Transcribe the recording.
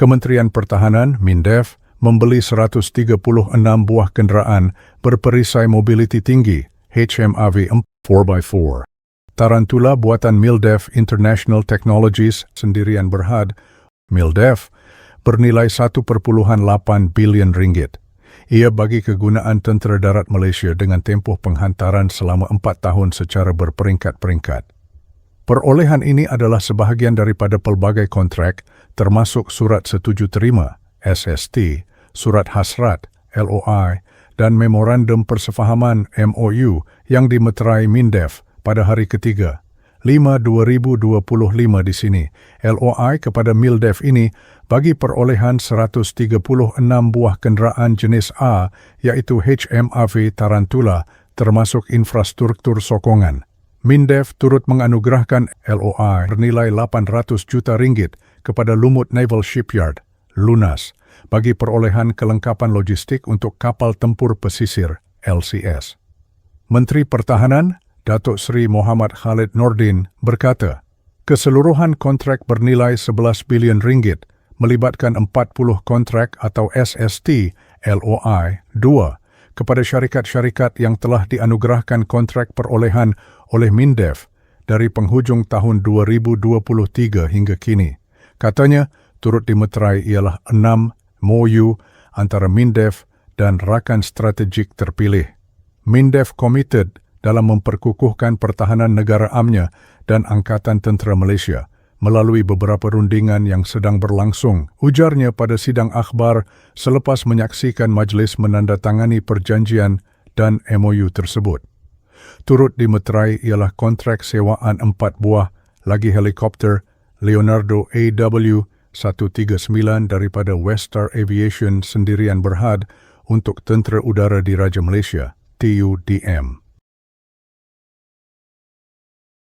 Kementerian Pertahanan, MINDEF, membeli 136 buah kenderaan berperisai mobiliti tinggi HMAV 4x4. Tarantula buatan MILDEF International Technologies sendirian berhad, MILDEF, bernilai 1.8 bilion ringgit. Ia bagi kegunaan Tentera Darat Malaysia dengan tempoh penghantaran selama empat tahun secara berperingkat-peringkat. Perolehan ini adalah sebahagian daripada pelbagai kontrak termasuk Surat Setuju Terima, SST, Surat Hasrat, LOI, dan Memorandum Persefahaman, MOU, yang dimeterai MINDEF pada hari ketiga. 5-2025 di sini, LOI kepada MILDEF ini bagi perolehan 136 buah kenderaan jenis A iaitu HMAV Tarantula termasuk infrastruktur sokongan. MINDEF turut menganugerahkan LOI bernilai 800 juta ringgit kepada Lumut Naval Shipyard, LUNAS, bagi perolehan kelengkapan logistik untuk kapal tempur pesisir, LCS. Menteri Pertahanan, Datuk Seri Muhammad Khalid Nordin berkata, keseluruhan kontrak bernilai 11 bilion ringgit melibatkan 40 kontrak atau SST LOI 2 kepada syarikat-syarikat yang telah dianugerahkan kontrak perolehan oleh MINDEF dari penghujung tahun 2023 hingga kini. Katanya, turut dimeterai ialah enam MOU antara MINDEF dan rakan strategik terpilih. MINDEF committed dalam memperkukuhkan pertahanan negara amnya dan Angkatan Tentera Malaysia melalui beberapa rundingan yang sedang berlangsung. Ujarnya pada sidang akhbar selepas menyaksikan majlis menandatangani perjanjian dan MOU tersebut. Turut dimeterai ialah kontrak sewaan empat buah lagi helikopter Leonardo AW 139 daripada Westar Aviation sendirian berhad untuk Tentera Udara di Raja Malaysia, TUDM.